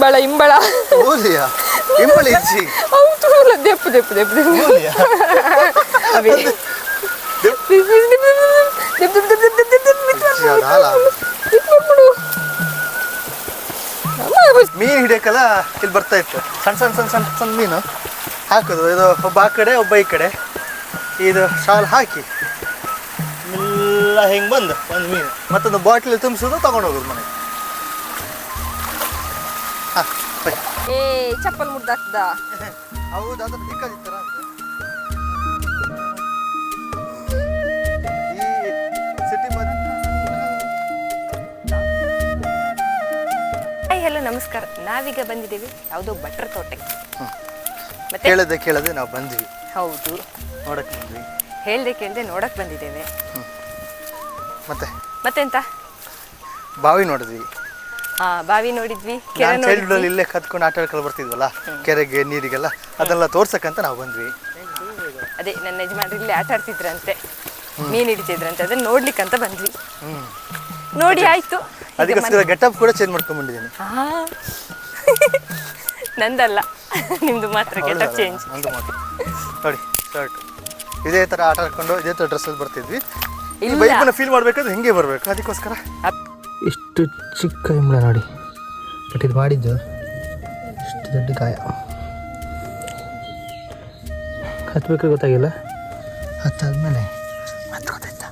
ಇಂಬಳ ಇಂಬಳ ಮೂಲಿಯ? ಹಿಡಿಯಕಲ್ಲ ದೆಪ್ಪು ದೆಪ್ಪು ದೆಪ್ಪು ದೆಪ್ಪು. ಮೂಲಿಯ? ಅವೇ. ಇಜ್ಜಿ ಅದ ಹಾಲ ಮೀನು ಹಿಡಿಯಕ್ಕಲ್ಲ ಇಲ್ಲಿ ಬರ್ತಾ ಇತ್ತು. ಸಣ್ಣ ಸಣ್ಣ ಸಣ್ಣ ಸಣ್ಣ ಸಣ್ಣ ಮೀನು. ಹಾಕೋದು. ಇದು ಒಬ್ಬ ಆ ಕಡೆ ಒಬ್ಬ ಈ ಕಡೆ. ಇದು ಶಾಲ್ ಹಾಕಿ. ಎಲ್ಲ ಹೆಂಗೆ ಬಂದು ಒಂದು ಮೀನು. ಮತ್ತೊಂದು ಬಾಟ್ಲಿ ತುಂಬಿಸೋದು ತಗೊಂಡು ಹೋಗೋದು ಮನೆಗೆ. ಏ ಚಪ್ಪಲ್ ಮುಡ್ದಾಕ್ದ ಹೌದು ಅದು ಹಿಕ್ಕದಿತ್ತರ ಈ ಸಿಟಿ ಮಧ್ಯ ಹಾಯ್ ಹಲೋ ನಮಸ್ಕಾರ. ನಾವೀಗ ಬಂದಿದ್ದೀವಿ ಯಾವುದೋ ಭಟ್ರ ತೋಟಕ್ಕೆ. ಮತ್ತೆ? ಕೇಳದೆ ಕೇಳದೆ ನಾವು ಬಂದ್ವಿ. ಹೌದು. ನೋಡಕ್ಕೆ ಬಂದ್ವಿ. ಹೇಳ್ದೆ ಕೇಳ್ದೆ ನೋಡಕ್ ಬಂದಿದ್ದೇವೆ. ಮತ್ತೆ? ಮತ್ತೆಂತ? ಬಾವಿ ನೋಡಿದ್ವಿ. ಹಾ ಬಾವಿ ನೋಡಿದ್ವಿ ಕೆರೆ ಚೈಲ್ಡ್ಹುಡ್ ಇಲ್ಲೇ ಕತ್ಕೊಂಡು ಆಟ ಆಡ್ಕೊಂಡು ಬರ್ತಿದ್ವಲ್ಲ ಕೆರೆಗೆ ನೀರಿಗೆಲ್ಲ ಅದೆಲ್ಲ ತೋರ್ಸಕ್ಕಂತ ನಾವು ಬಂದ್ವಿ. ಅದೇ ನನ್ನ ಯಜಮಾನ್ರು ಇಲ್ಲಿ ಆಟ ಆಡ್ತಿದ್ರಂತೆ ಮೀನ್ ಹಿಡಿತಿದ್ರಂತೆ ಅದನ್ನ ನೋಡ್ಲಿಕ್ಕಂತ ಬಂದ್ವಿ. ನೋಡಿ ಆಯ್ತು. ಅದಕ್ಕೋಸ್ಕರ ಗೆಟಪ್ ಕೂಡ ಚೇಂಜ್ ಮಾಡ್ಕೊಂಡ್ಬಂದಿದ್ದೀನಿ. ಹಾ ನಂದಲ್ಲ ನಿಮ್ದು ಮಾತ್ರ ಗೆಟಪ್ ಚೇಂಜ್ ನೋಡಿ ಶರ್ಟ್ ಇದೇ ಥರ ಆಟ ಆಡ್ಕೊಂಡು ಇದೇ ಥರ ಡ್ರೆಸ್ಸಲ್ಲಿ ಬರ್ತಿದ್ವಿ. ಈ ಇಲ್ಲ. ಬೈಕನ್ನ ಫೀಲ್ ಮಾಡ್ಬೇಕಾದ್ರೆ ಹಿಂಗೆ ಬರಬೇಕು ಅದಕ್ಕೋಸ್ಕರ. ಇಷ್ಟು ಚಿಕ್ಕ ಇಂಬಳ ನೋಡಿ. ಬಟ್ ಇದು ಮಾಡಿದ್ದು ಇಷ್ಟು ದೊಡ್ಡ ಗಾಯ. ಹತ್ಬೇಕಾದ್ರೆ ಗೊತ್ತಾಗಿಲ್ಲ. ಹತ್ತಾದ್ಮೇಲೆ ಮತ್ತೆ ಗೊತ್ತಾಯ್ತಾ?